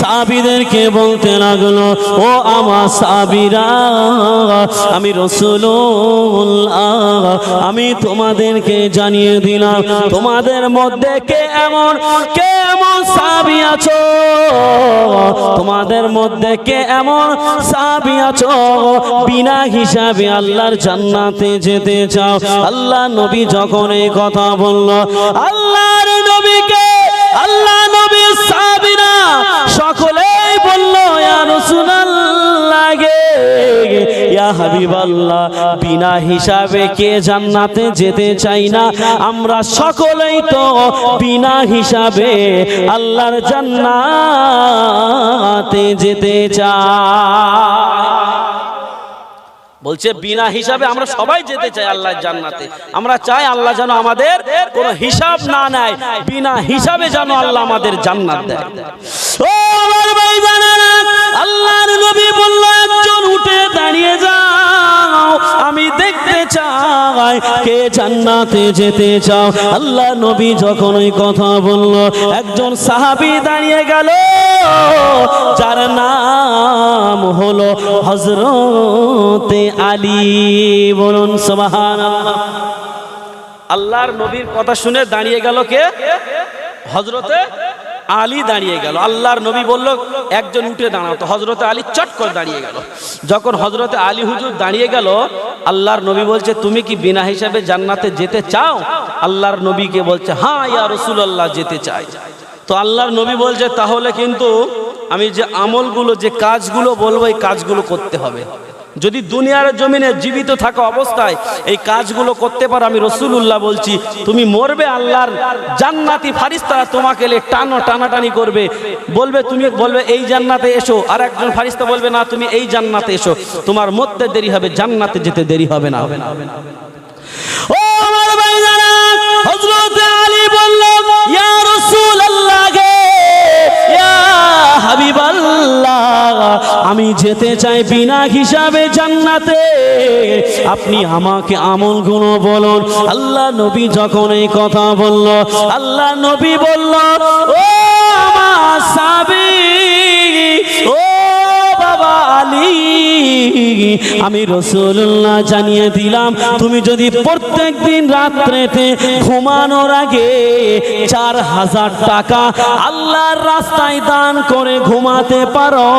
সাবিদেরকে বলতে লাগল, ও আমার সাবিরা, আমি রসুল্লাহ আমি তোমাদেরকে জানিয়ে দিলাম, তোমাদের মধ্যে কে এমন কে এমন সাবি আছো? তোমাদের মধ্যে কে এমন সাবি আছো? বিনা হিসাবে আল্লাহর জান্নাতে যেতে চাও। আল্লাহ নবী যখন এই কথা বলল, আল্লাহর নবীকে আল্লাহ সকলেই বলল, ইয়া রাসূলুল্লাহ গে, ইয়া হাবিবাল্লাহ, বিনা হিসাবে কে জান্নাতে যেতে চাই না? আমরা সকলেই তো বিনা হিসাবে আল্লাহর জান্নাতে যেতে চাই। বলছে বিনা হিসাবে আমরা সবাই যেতে চাই আল্লাহ জান্নাতে। আমরা চাই আল্লাহ যেন আমাদের কোনো হিসাব না নেয় বিনা হিসাবে যেন আল্লাহ আমাদের জান্নাত দেয়। ও আমার ভাইজানেরা, আল্লাহর নবী বলল একজন উঠে দাঁড়িয়ে যাও। আমি দেখতে চাই কে জান্নাতে যেতে চাও। আল্লাহ নবী যখন ওই কথা বলল, একজন সাহাবী দাঁড়িয়ে গেল, যার নাম হলো হজরতে আলী। বলুন সুবহান আল্লাহর নবীর কথা শুনে দাঁড়িয়ে গেল কে? হজরতে আলী দাঁড়িয়ে গেল। আল্লাহর নবী বলল, একজন উঠে দাঁড়াও তো। হজরতে আলী চট করে দাঁড়িয়ে গেল। যখন হজরতে আলী হুজুর দাঁড়িয়ে গেল, আল্লাহর নবী বলছে, তুমি কি বিনা হিসাবে জান্নাতে যেতে চাও? আল্লাহর নবীকে বলছে হ্যাঁ ইয়া রসুল্লাহ যেতে চাই। তো আল্লাহর নবী বলছে, তাহলে কিন্তু আমি যে আমলগুলো, যে কাজগুলো বলব, এই কাজগুলো করতে হবে। যদি দুনিয়ার জমিনে জীবিত থাকা অবস্থায় এই কাজগুলো করতে পারো, আমি রসুল্লাহ বলছি, তুমি মরবে আল্লাহর জান্নাতি ফারিস্তারা তোমাকে টানো, টানাটানি করবে। বলবে, তুমি বলবে, এই জান্নাতে এসো। আর একজন ফারিস্তা বলবে, না, তুমি এই জান্নাতে এসো। তোমার মরতে দেরি হবে, জান্নাতে যেতে দেরি হবে না। হবে না ও আমার ভাইজানা হযরত আলী বলল ইয়া আমি যেতে চাই বিনা হিসাবে জান্নাতে। আপনি আমাকে আমল গুণ বলুন। আল্লাহ নবী যখন এই কথা বলল, আল্লাহ নবী বলল, ও আমার সাবি ও আমি রসুল্লাহ জানিয়ে দিলাম, তুমি যদি প্রত্যেক দিন রাত্রেতে ঘুমানোর আগে চার হাজার টাকা আল্লাহর রাস্তায় দান করে ঘুমাতে পারো।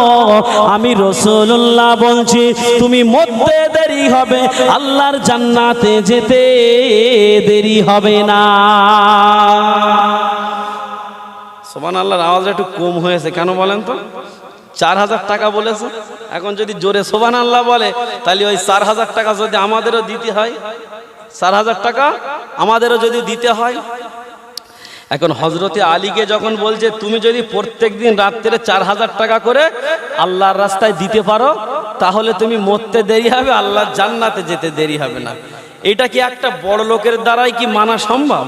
আমি রসুল্লাহ বলছি, তুমি মধ্যে দেরি হবে, আল্লাহর জান্নাতে যেতে দেরি হবে না। সোমান আল্লাহর আওয়াজ একটু কম হয়েছে, কেন বলেন তো? চার হাজার টাকা বলেছে। এখন যদি জোরে সোবান আল্লাহ বলে, তাহলে ওই চার হাজার টাকা যদি আমাদেরও দিতে হয় চার হাজার টাকা আমাদেরও যদি দিতে হয়। এখন হজরতে আলীকে যখন বলছে, তুমি যদি প্রত্যেক দিন রাত্রে চার হাজার টাকা করে আল্লাহর রাস্তায় দিতে পারো, তাহলে তুমি মরতে দেরি হবে আল্লাহর জান্নাতে যেতে দেরি হবে না। এটা কি একটা বড় লোকের দ্বারাই কি মানা সম্ভব?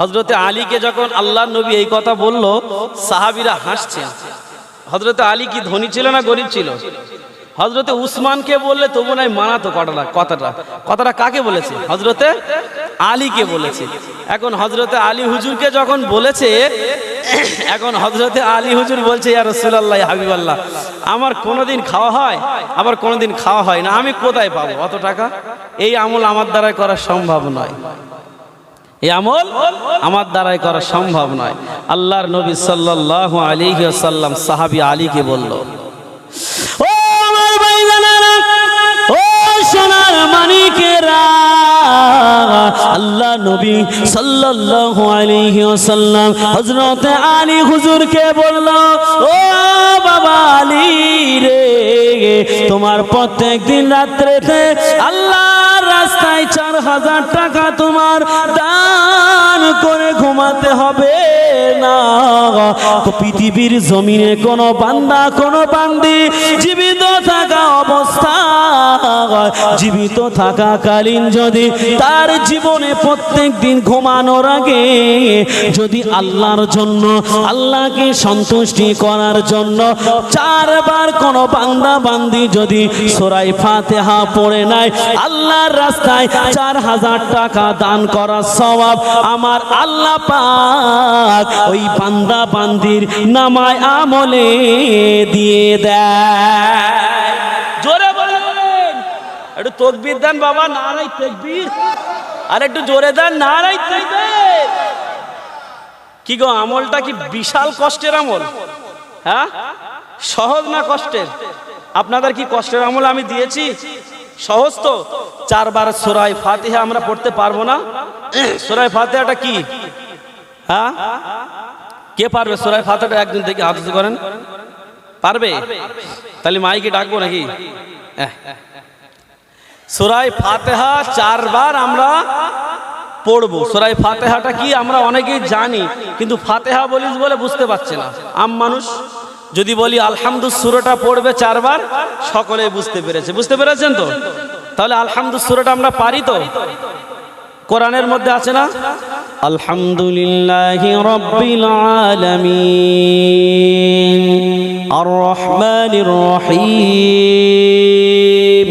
হজরতে আলীকে যখন আল্লাহ নবী এই কথা বলল, সাহাবিরা হাসছেন হজরতে আলী কি ধনী ছিল না গরিব ছিল? হজরতে উসমানকে বললে তবু নাই মানাতো কথাটা কথাটা। কথাটা কাকে বলেছে? হজরতে আলীকে বলেছে। এখন হজরতে আলী হুজুরকে যখন বলেছে, এখন হজরতে আলী হুজুর বলছে, ইয়া রসুল্লাহ হাবিবাল্লাহ, আমার কোনোদিন খাওয়া হয়? আবার কোনোদিন খাওয়া হয় না। আমি কোথায় পাবো? অত টাকা? এই আমল আমার দ্বারাই করা সম্ভব নয়। এই আমল আমার দ্বারাই করা সম্ভব নয়। আল্লাহর নবী সাল্লাল্লাহু আলাইহি ওয়াসাল্লাম সাহাবী আলীকে বলল, ও আমার ভাইজানেরা, ও সোনার মানিকেরা, আল্লাহ নবী সাল্লাল্লাহু আলাইহি ওয়াসাল্লাম হযরত আলী হুজুরকে বলল, ও বাবা আলী রে, তোমার প্রত্যেক দিন রাত্রেতে আল্লাহর রাস্তায় চার হাজার টাকা তোমার দান করে ঘুমাতে হবে না। পৃথিবীর জমিনে কোনো বান্দা, কোনো বান্দি জীবিত থাকা জীবিত থাকাকালীন যদি তার জীবনে প্রত্যেক দিন ঘুমানোর আগে যদি আল্লাহর জন্য, আল্লাহকে সন্তুষ্টি করার জন্য চারবার কোন বান্দা বান্দি যদি সোরাই ফাতেহা পড়ে নাই আল্লাহর রাস্তায় চার হাজার টাকা দান করার স্বভাব আমার আল্লাহ পাক ওই বান্দা বান্দির নামায় আমলে দিয়ে দেয়। একটু তকবির দেন বাবা নারাই তকবির। আর একটু জোরে দেন নারাই তকবির। কি গো, আমলটা কি বিশাল কষ্টের আমল? হ্যাঁ? সহজ না কষ্টের? আপনাদের কি কষ্টের আমল আমি দিয়েছি? সহজ তো। চারবার সোরাই ফাতিহা আমরা পড়তে পারব না। সোরাই ফাতিহাটা কি? হ্যাঁ? কে পারবে সোরাই ফাতিহাটা একদিন থেকে হাত করেন? পারবে? তাহলে মাইকে ডাকবো নাকি? এহ। সোরাই ফাতেহা চারবার আমরা পড়ব। সোরাই ফাতেহাটা কি আমরা অনেকেই জানি, কিন্তু ফাতেহা বলিস বলে বুঝতে পারছে না। আম মানুষ, যদি বলি আলহামদু সুরটা পড়বে চারবার সকলে বুঝতে পেরেছে। বুঝতে পেরেছেন তো? তাহলে আলহামদু সুরটা আমরা পারি তো? কোরআনের মধ্যে আছে না? আলহামদুলিল্লাহি রাব্বিল আলামিন। আর রহমানির রহিম।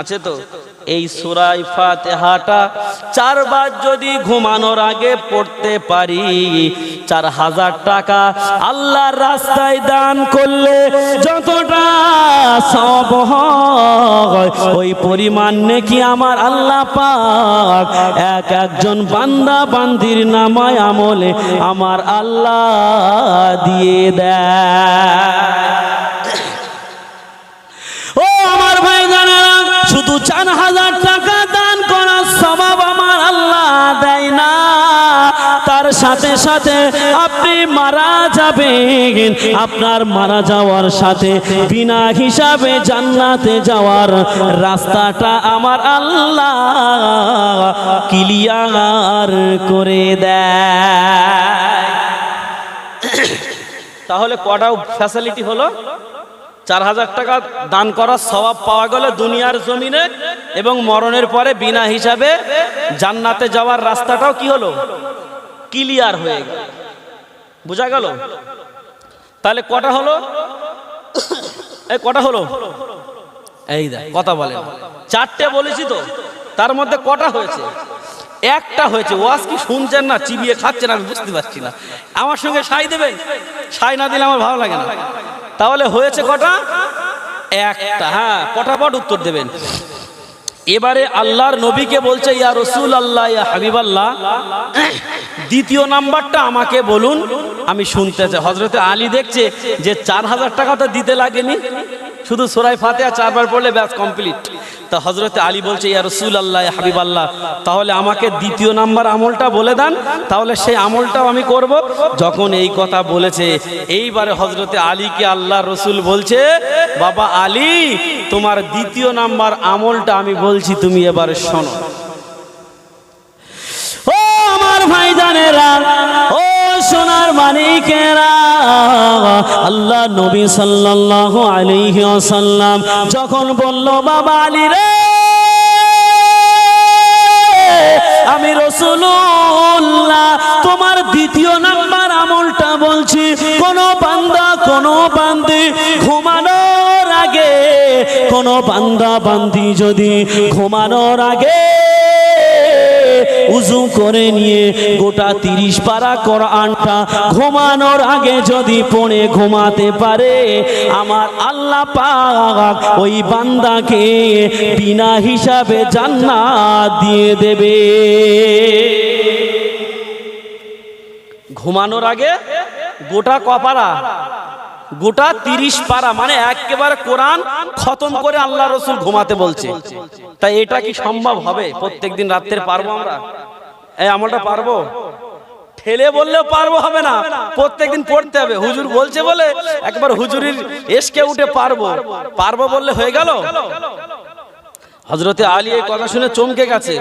আছে তো? এই সুরাই ফাতেহাটা চারবার যদি ঘুমানোর আগে পড়তে পারি, চার হাজার টাকা আল্লাহর রাস্তায় দান করলে যতটা সব ওই পরিমাণ নাকি আমার আল্লাহ পাক। এক একজন বান্দা বান্দির নামায় আমলে আমার আল্লাহ দিয়ে দেয়। শুধু চার হাজার টাকা দান করার স্বভাব আমার আল্লাহ দেয় না। তার সাথে সাথে আপনি মারা যাবেন। আপনার মারা যাওয়ার সাথে বিনা হিসাবে জান্নাতে যাওয়ার রাস্তাটা আমার আল্লাহ ক্লিয়ার করে দেয়। তাহলে কটাও ফ্যাসিলিটি হলো? চার হাজার টাকা দান করার স্বভাব পাওয়া গেল দুনিয়ার জমিনে এবং মরণের পরে বিনা হিসাবে জান্নাতে যাওয়ার রাস্তাটাও কি হলো? ক্লিয়ার হয়ে গেল। বোঝা গেল? তাহলে কটা হলো? এই কটা হলো? এই দেখ, কথা বলে চারটে বলেছি তো, তার মধ্যে কটা হয়েছে? একটা হয়েছে ওয়াজ কি শুনছেন না, চিবিয়ে খাচ্ছেন আমি বুঝতে পারছি না। আমার সঙ্গে সাই দেবেন? সাই না দিলে আমার ভালো লাগে না। তাহলে হয়েছে কটা? একটা। হ্যাঁ পটাপট উত্তর দেবেন। এবারে আল্লাহর নবীকে বলছে, ইয়া রসুল আল্লাহ ইয়া হাবিব আল্লাহ দ্বিতীয় নাম্বারটা আমাকে বলুন, আমি শুনতে চাই। হজরতে আলী দেখছে যে চার হাজার টাকা তো দিতে লাগেনি। শুধু সোরাই ফাতেহা চারবার পড়লে ব্যাস কমপ্লিট। তা হজরতে আলী বলছে, ইয়া রসুল আল্লাহ হাবিব আল্লাহ তাহলে আমাকে দ্বিতীয় নাম্বার আমলটা বলে দেন, তাহলে সেই আমলটাও আমি করব। যখন এই কথা বলেছে, এইবারে হজরতে আলীকে আল্লাহ রসুল বলছে, বাবা আলী, তোমার দ্বিতীয় নাম্বার আমলটা আমি বলছি, তুমি এবারে শোনো। ও আমার ভাই জানেরা ও সোনার মানিকেরা আল্লাহ নবী সাল্লাল্লাহু আলাইহি ওয়াসাল্লাম যখন বলল, বাবা আলী রে, আমি রসুল্লাহ তোমার দ্বিতীয় নাম্বার আমলটা বলছি, কোন বান্দা, কোন বান্দি ঘুমানোর আগে, কোন বান্দা, বান্দি যদি ঘুমানোর আগে উজু করে নিয়ে গোটা তিরিশ পারা কোরআনটা ঘুমানোর আগে যদি পড়ে ঘুমাতে পারে, আমার আল্লাহ পাক ওই বান্দাকে বিনা হিসাবে জান্নাত দিয়ে দেবে। ঘুমানোর আগে গোটা কপারা গোটা তিরিশ পারা মানে একেবারে কোরআন খতম করে আল্লাহ রসুল ঘুমাতে বলছে। তাই এটা কি সম্ভব হবে? প্রত্যেক দিন রাত্রে পারব আমরা? এই আমলটা পারব? ঠেলে বললেও পারব হবে না। প্রত্যেকদিন পড়তে হবে। হুজুর বলছে বলে একবার হুজুরির এসকে উঠে পারব। পারব বললে হয়ে গেল? হজরতে আলী এই কথা শুনে চমকে গেছে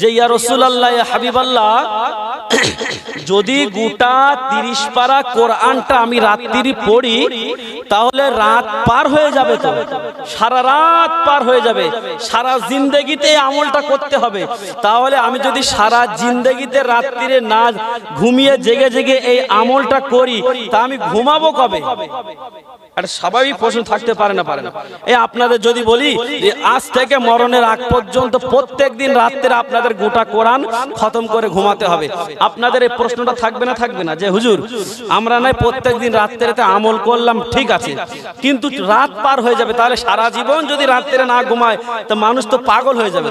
যে, ইয়া রসুল্লাহ হাবিবাল্লাহ, যদি গোটা তিরিশ পারা কোরআনটা আমি রাত্রি পড়ি, তাহলে রাত পার হয়ে যাবে তো। সারা রাত পার হয়ে যাবে। সারা জিন্দেগিতে আমলটা করতে হবে। তাহলে আমি যদি সারা জিন্দেগিতে রাত্রিরে না ঘুমিয়ে জেগে জেগে এই আমলটা করি, তা আমি ঘুমাবো কবে? একটা স্বাভাবিক প্রশ্ন থাকতে পারে না পারে না। এই আপনাদের যদি বলি যে আজ থেকে মরণের আগ পর্যন্ত প্রত্যেক দিন রাত্রে আপনাদের গোটা কোরআন খতম করে ঘুমাতে হবে। আপনাদের এই প্রশ্নটা থাকবে না থাকবে না? যে, হুজুর, আমরা নয় প্রত্যেক দিন রাত্রেতে আমল করলাম, ঠিক আছে। কিন্তু রাত পার হয়ে যাবে, তাহলে সারা জীবন যদি রাত্রে না ঘুমায়, তো মানুষ তো পাগল হয়ে যাবে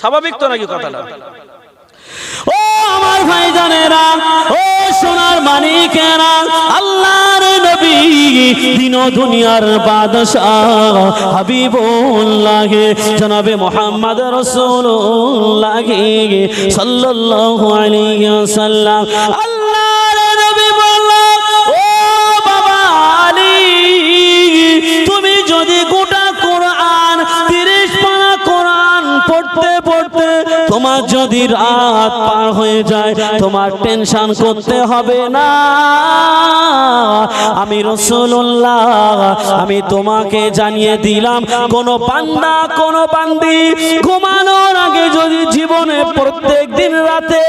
স্বাভাবিক তো নাকি কথাটা? ও আমার ভাই জানেরা ও সোনার মানিকেরা, আল্লাহর নবী দিন দুনিয়ার বাদশাহ জনাবে মোহাম্মদ সাল্লাল্লাহু আলাইহি তুমি যদি তোমার যদি রাত পার হয়ে যায়, তোমার টেনশন করতে হবে না। আমি রসুল্লাহ আমি তোমাকে জানিয়ে দিলাম, কোন বান্দা, কোন বান্দি ঘুমানোর আগে যদি জীবনে প্রত্যেক দিন রাতে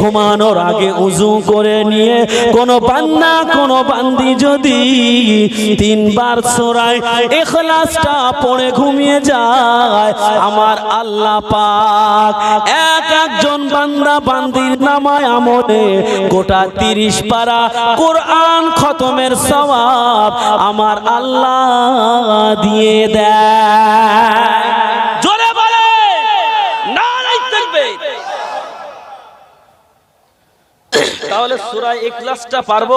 ঘুমানোর আগে উজু করে নিয়ে, কোন বান্দা, কোন বান্দি যদি তিনবার সোরায় এখলাসটা পড়ে ঘুমিয়ে যায়, আমার আল্লাহ পাক। এক একজন বান্দা বান্দির নামায় আমলে। গোটা তিরিশ পারা কোরআন খতমের সওয়াব আমার আল্লাহ দিয়ে দেয়। তাহলে সূরা ইখলাসটা পারব?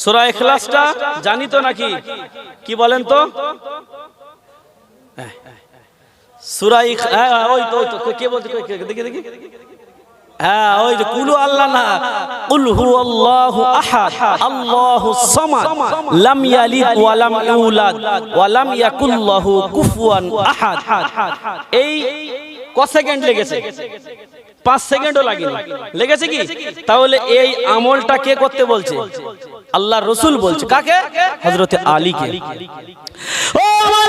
সূরা ইখলাসটা জানি তো নাকি? কি বলেন তো? সূরা ইখ- হ্যাঁ তো, ওই তো, কে বলছে, কে- কে- দেখি দেখি। হ্যাঁ ওই কুলু আল্লাহ না এই ক সেকেন্ড লেগেছে? পাঁচ সেকেন্ডও লেগেছে কি? তাহলে এই আমলটা কে করতে বলছে? আল্লাহ রসুল বলছে। কাকে? হযরতে আলীকে। ও আমার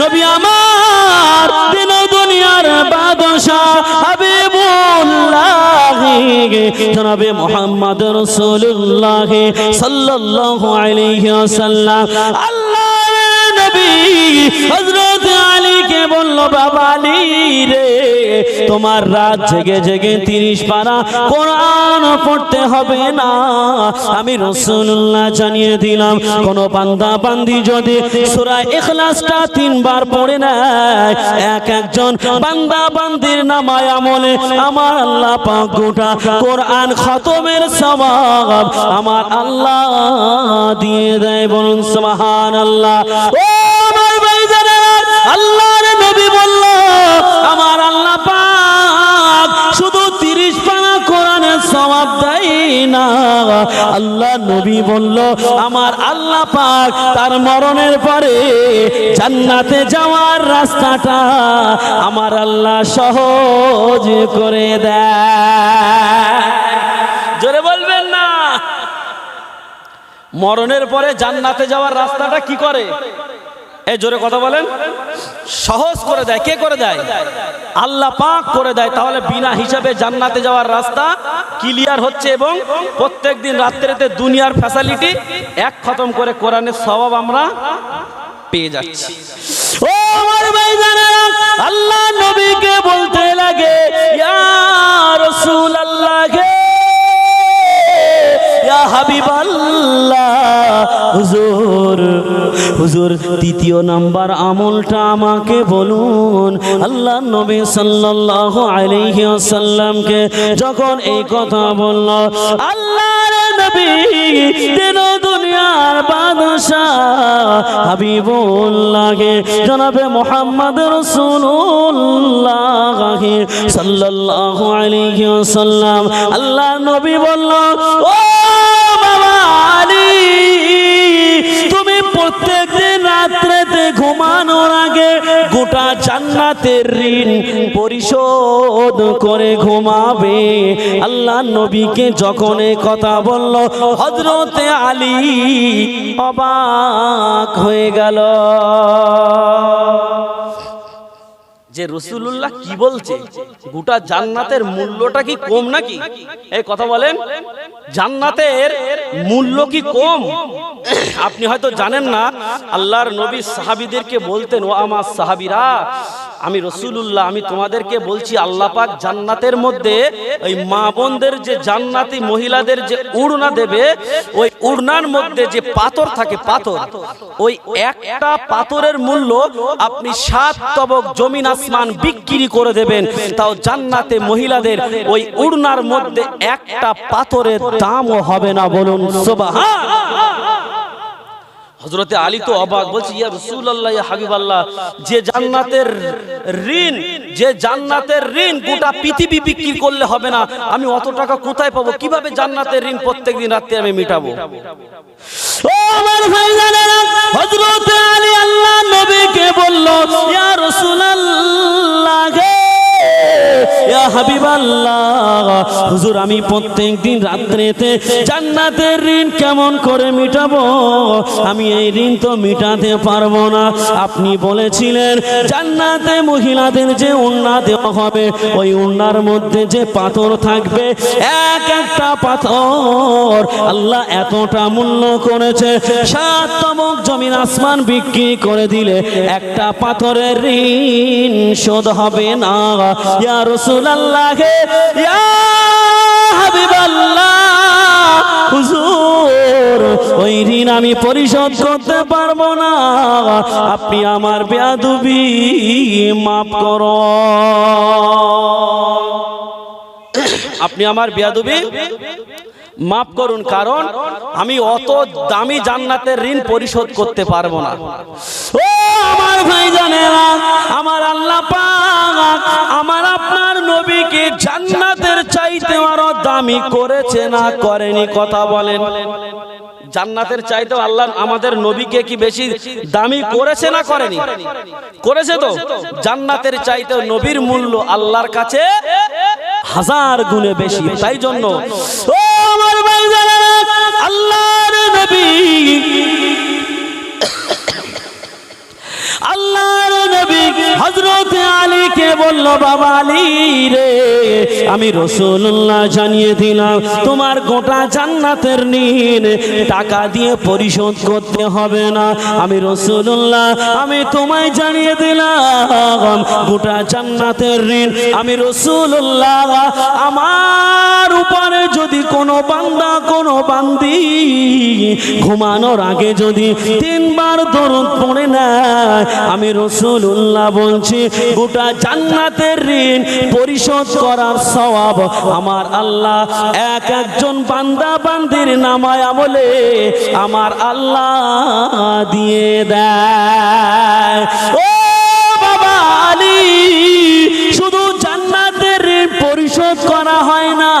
নবী আমার দিন দুনিয়ার বাদশা জনাবে মোহাম্মদ রসুল্লাহ সাল্লাল্লাহু আলাইহি ওয়াসাল্লাম। আল্লাহর তোমার রাত জেগে জেগে তিরিশ পারা কোরআন পড়তে হবে না। আমি রসুল্লাহ জানিয়ে দিলাম, কোন বান্দা বান্দি যদি সূরা ইখলাসটা তিনবার পড়ে নেয়, এক একজন বান্দা বান্দির নামায় আমলে আমার আল্লাহ পাক গোটা কোরআন খতমের সওয়াব আমার আল্লাহ দিয়ে দেয়। বলুন, সুবহানাল্লাহ। ও না। আল্লাহ নবী বলল, আমার আল্লাহ পাক তার মরণের পরে জান্নাতে যাওয়ার রাস্তাটা আমার আল্লাহ সহজ করে দেয়। জোরে বলবেন না। মরণের পরে জান্নাতে যাওয়ার রাস্তাটা কি করে? এই জোরে কথা বলেন। সহজ করে দেয়, কে করে দেয়? আল্লাহ পাক করে দেয়, তাহলে বিনা হিসাবে জান্নাতে যাওয়ার রাস্তা ক্লিয়ার হচ্ছে এবং প্রত্যেক দিন রাত্রেতে দুনিয়ার ফ্যাসিলিটি এক খতম করে কোরআনের স্বভাব আমরা পেয়ে যাচ্ছি। ও আমার ভাইজানেরা, আল্লাহ নবীকে বলতে লাগে, ইয়া রাসূলুল্লাহ ইয়া হাবিবাল্লাহ। হুজুর হুজুর তৃতীয় নাম্বার আমলটা আমাকে বলুন। আল্লাহ নবী সাল্লাল্লাহু আলাইহি ওয়াসাল্লামকে যখন এই কথা বলল, আল্লাহর নবী দিন দুনিয়ার বাদশাহ হাবিবুল্লাহকে জনাবে মোহাম্মদ রাসূলুল্লাহ সাল্লাল্লাহু আলাইহি ওয়াসাল্লাম। আল্লাহ নবী বলল, ও প্রত্যেক দিন রাত্রেতে ঘুমানোর আগে গোটা জান্নাতের ঋণ পরিশোধ করে ঘুমাবে। আল্লাহ নবীকে যখন কথা বলল হজরতে আলী অবাক হয়ে গেল। যে রসুল্লাহ কি বলছে? গোটা জান্নাতের মূল্যটা কি কম নাকি? এই কথা বলেন, জান্নাতের মূল্য কি কম? আপনি হয়তো জানেন না, আল্লাহর নবী সাহাবিদেরকে বলতেন ও আমার সাহাবিরা, আমি রসুলুল্লাহ, আমি তোমাদেরকে বলছি, আল্লাহ পাক জান্নাতের মধ্যে ওই মা বোনদের যে জান্নাতি মহিলাদের যে উড়না দেবে, ওই উড়নার মধ্যে যে পাথর থাকে, পাথর, ওই একটা পাথরের মূল্য আপনি সাত তবক জমিন আসমান বিক্রি করে দেবেন, তাও জান্নাতে মহিলাদের ওই উড়নার মধ্যে একটা পাথরের দামও হবে না বলুন, সুবহান। হজরতে আলী তো অবাক, বলছি, ইয়া রসুল্লাহ ইয়া হাবিব আল্লাহ যে জান্নাতের ঋণ, যে জান্নাতের ঋণ গোটা পৃথিবী বিক্রি করলে হবে না, আমি অত টাকা কোথায় পাবো? কীভাবে জান্নাতের ঋণ প্রত্যেকদিন রাত্রে আমি মিটাবো? ও আমার ভাইজানেরা, হযরত আলী আল্লাহ নবীকে বলল, ইয়া ইয়া হাবিবাল্লাহ হুজুর, আমি প্রত্যেক দিন রাত্রিতে জান্নাতের ঋণ কেমন করে মিটাবো? আমি এই ঋণ তো মিটাতে পারব না। আপনি বলেছিলেন, জান্নাতে মহিলাদের যে উন্না দেওয়া হবে, ওই উন্নার মধ্যে যে পাথর থাকবে, এক একটা পাথর আল্লাহ এতটা মূল্য করেছে। সাত জমিন আসমান বিক্রি করে দিলে একটা পাথরের ঋণ শোধ হবে না। ইয়া হুজুর, ওই ঋণ আমি পরিশোধ করতে পারব না। আপনি আমার বেয়াদুবি মাফ কর। আপনি আমার বিয়াদবি মাফ করুন, কারণ আমি অত দামি জান্নাতের ঋণ পরিশোধ করতে পারব না। ও আমার ভাই জানেরা আমার আল্লাহ আমার আপনার নবীকে জান্নাতের চাইতে আরও দামি করেছে না করেনি কথা বলেন। জান্নাতের চাইতেও আল্লাহ আমাদের নবীকে কি বেশি দামি করেছে না করেনি? করেছে তো? জান্নাতের চাইতেও নবীর মূল্য আল্লাহর কাছে হাজার গুণে বেশি তাই জন্য ও আমার ভাই আল্লাহর নবী আল্লাহর নবী হযরত আলীকে বলল, বাবা আলী রে, আমি রসুল্লাহ জানিয়ে দিলাম, তোমার গোটা জান্নাতের ঋণ টাকা দিয়ে পরিশোধ করতে হবে না। আমি রসুল্লাহ আমি তোমায় জানিয়ে দিলাম, গোটা জান্নাতের ঋণ। আমি রাসূলুল্লাহ, আমার উপরে যদি কোনো বান্দা, কোনো বান্দি ঘুমানোর আগে যদি তিনবার দরুদ পড়ে না আমি রসুল্লাহ বলছি, গোটা জান্নাতের ঋণ পরিশোধ করার স্বভাব আমার আল্লাহ। এক একজন বান্দা বান্দির নামায় আমলে আমার আল্লাহ দিয়ে দেয়। পরিশোধ করা হয় না।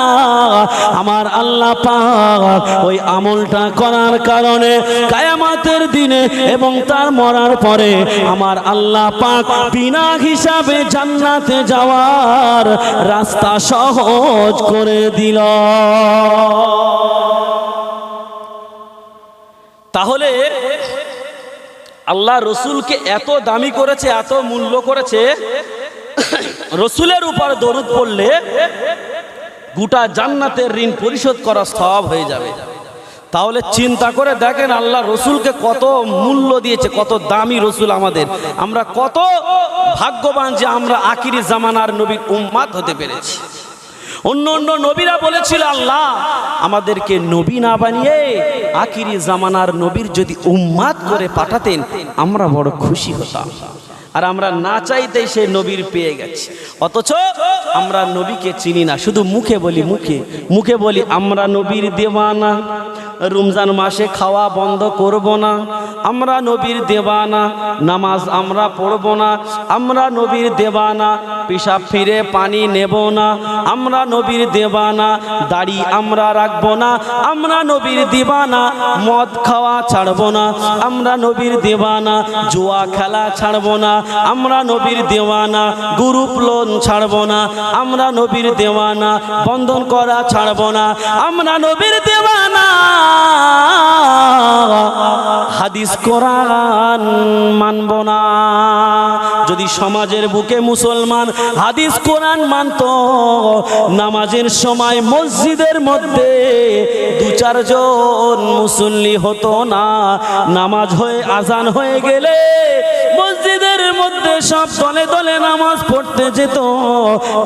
আমার আল্লাহ পাক ওই আমলটা করার কারণে কায়ামাতের দিনে এবং তার মরার পরে আমার আল্লাহ পাক বিনা হিসাবে জান্নাতে যাওয়ার রাস্তা সহজ করে দিল। তাহলে আল্লাহ রসুলকে এত দামি করেছে, এত মূল্য করেছে রসুলের উপর দরুদ পড়লে গোটা জান্নাতের ঋণ পরিশোধ করা সব হয়ে যাবে। তাহলে চিন্তা করে দেখেন আল্লাহ রসুলকে কত মূল্য দিয়েছে, কত দামি রসুল আমাদের। আমরা কত ভাগ্যবান যে আমরা আকিরি জামানার নবীর উম্মাদ হতে পেরেছি। অন্য অন্য নবীরা বলেছিল, আল্লাহ, আমাদেরকে নবী না বানিয়ে আকিরি জামানার নবীর যদি উম্মাদ করে পাঠাতেন, আমরা বড় খুশি হতাম। আর আমরা না চাইতেই সে নবীর পেয়ে গেছি। অথচ আমরা নবীকে চিনি না, শুধু মুখে বলি মুখে। মুখে বলি, আমরা নবীর দেওয়ানা, রমজান মাসে খাওয়া বন্ধ করব না। আমরা নবীর দেবানা নামাজ আমরা পড়ব না। আমরা নবীর দেবানা পেশাব ফিরে পানি নেব না। আমরা নবীর দেবানা, দাড়ি আমরা রাখব না। আমরা নবীর দিবানা, মদ খাওয়া ছাড়বো না। আমরা নবীর দেবানা, জুয়া খেলা ছাড়বো না। আমরা নবীর দেওয়ানা, গ্রুপ লোন ছাড়বো না। আমরা নবীর দেওয়ানা, বন্ধন করা ছাড়বো না। আমরা নবীর দেওয়ানা, হাদিস, কোরআন মানব না। যদি সমাজের বুকে মুসলমান হাদিস কোরআন মানত। নামাজের সময় মসজিদের মধ্যে দু চারজন মুসল্লি হতো না। নামাজ হয়ে, আজান হয়ে গেলে মসজিদের মধ্যে সব দলে দলে নামাজ পড়তে যেত।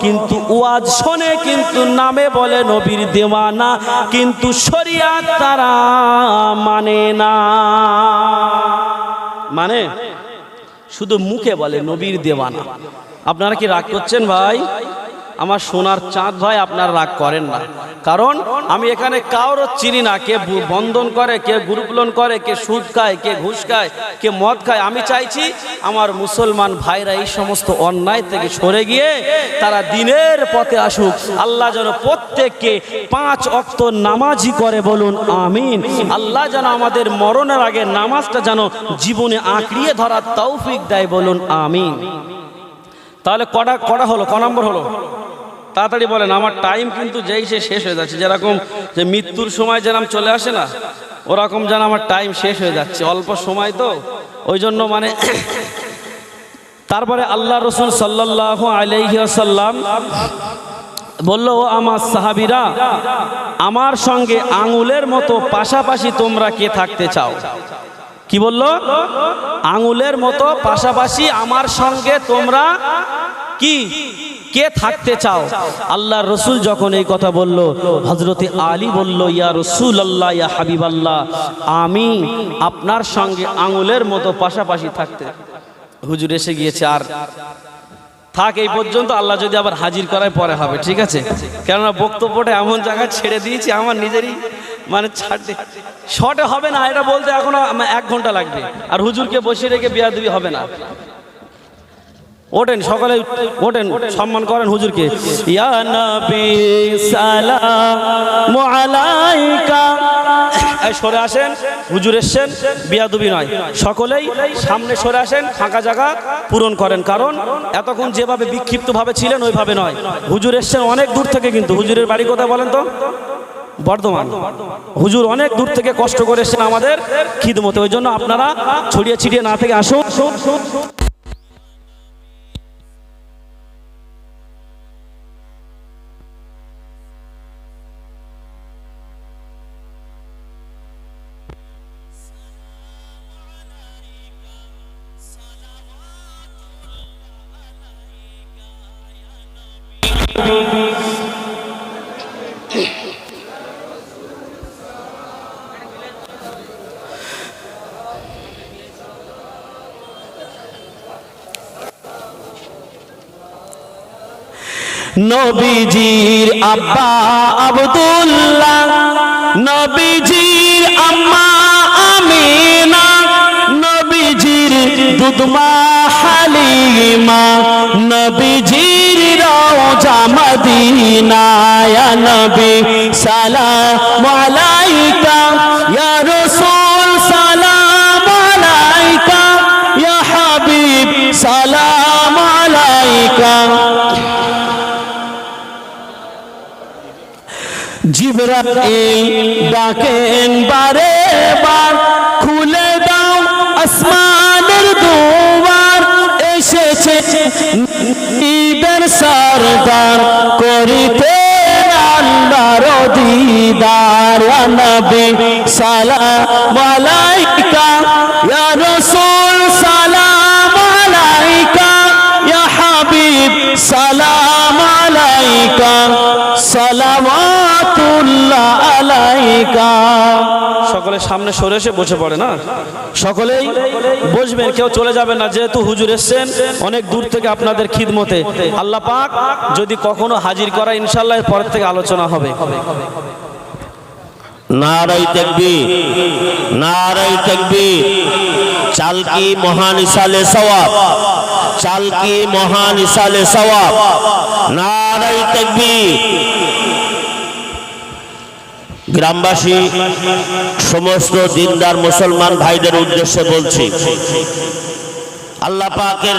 কিন্তু ওয়াজ শোনে, কিন্তু নামে বলে নবীর দেওয়ানা। কিন্তু শরিয়াত তারা মানে না। মানে? শুধু মুখে বলে নবীর দেওয়ানা। আপনারা কি রাগ করছেন ভাই? আমার সোনার চাঁদ ভাই, আপনারা রাগ করেন না। কারণ আমি এখানে কারোর চিনি না, কে বন্ধন করে, কে গ্রুপ করে, কে সুদ খায়, কে ঘুষ খায়, কে মদ খায়। আমি চাইছি আমার মুসলমান ভাইরা এই সমস্ত অন্যায় থেকে সরে গিয়ে তারা দিনের পথে আসুক। আল্লাহ যেন প্রত্যেককে পাঁচ অক্ত নামাজি করে বলুন, আমিন। আল্লাহ যেন আমাদের মরণের আগে নামাজটা যেন জীবনে আঁকড়িয়ে ধরার তৌফিক দেয় বলুন, আমিন। তাহলে কটা কটা হলো? ক নম্বর হলো? তাড়াতাড়ি বলেন, আমার টাইম কিন্তু যেই সে শেষ হয়ে যাচ্ছে। যেরকম যে মৃত্যুর সময় যেরকম চলে আসে না, ওরকম যেন আমার টাইম শেষ হয়ে যাচ্ছে। অল্প সময় তো, ওই জন্য মানে তারপরে আল্লাহ রসুল সাল্লাহ আলাইসাল্লাম বলল, ও আমার সাহাবিরা, আমার সঙ্গে আঙুলের মতো পাশাপাশি তোমরা কে থাকতে চাও? কি বলল? আঙুলের মতো পাশাপাশি আমার সঙ্গে তোমরা কি? কে থাকতে চাও? আল্লাহ রসুল যখন এই কথা বলল হজরতে আলী বলল, ইয়া রসুল আল্লাহ ইয়া হাবিব আল্লাহ আমি আপনার সঙ্গে আঙুলের মতো পাশাপাশি থাকতে হুজুর এসে গিয়েছে, আর থাক, এই পর্যন্ত আল্লাহ যদি আবার হাজির করায় পরে হবে, ঠিক আছে? কেননা বক্তব্যটা এমন জায়গায় ছেড়ে দিয়েছি, আমার নিজেরই মানে ছাড়তে শর্টে হবে না, এটা বলতে এখনও এক ঘণ্টা লাগবে। আর হুজুরকে বসিয়ে রেখে বিয়া হবে না। ওঠেন সকালে, ওঠেন, সম্মান করেন হুজুরকে। সরে আসেন, হুজুর এসছেন, বিয়াদুবি নয়। সকলেই সামনে সরে আসেন, ফাঁকা জায়গা পূরণ করেন। কারণ এতক্ষণ যেভাবে বিক্ষিপ্তভাবে ছিলেন, ওইভাবে নয়। হুজুর এসছেন অনেক দূর থেকে কিন্তু। হুজুরের বাড়ি কোথায় বলেন তো? বর্ধমান। হুজুর অনেক দূর থেকে কষ্ট করে এসছেন আমাদের খিদমতে। ওই জন্য আপনারা ছড়িয়ে ছিটিয়ে না থেকে আসুন। নবীজির আব্বা আব্দুল্লাহ, নবীজির আম্মা আমিনা, নবীজির দুধমা হালিমা, নবীজির রওজা মদিনা নবী সালাম আলাইকা জিবরাইল ডাকেন, বারে বার খুলে দাও আসমানের দুয়ার। এসেছে ঈদের সরদার করিতে আল্লাহর দিদার। নবী সালাম আলাইকা আলাইকা সকলে সামনে সরে এসে বসে পড়ে না? সকলেই বসবেন কেউ চলে যাবেন না। যেহেতু হুজুর এসছেন অনেক দূর থেকে আপনাদের খিদমতে। আল্লাহ পাক যদি কখনো হাজির করা ইনশাল্লাহ এর পরের থেকে আলোচনা হবে। নারাই তাকবীর নারাই তাকবীর। চালকি মহান ইসালে সওয়াব? চালকি মহান ইসালে সওয়াব? নারাই তাকবীর। গ্রামবাসী সমস্ত দিনদার মুসলমান ভাইদের উদ্দেশ্যে বলছি আল্লাহ পাকের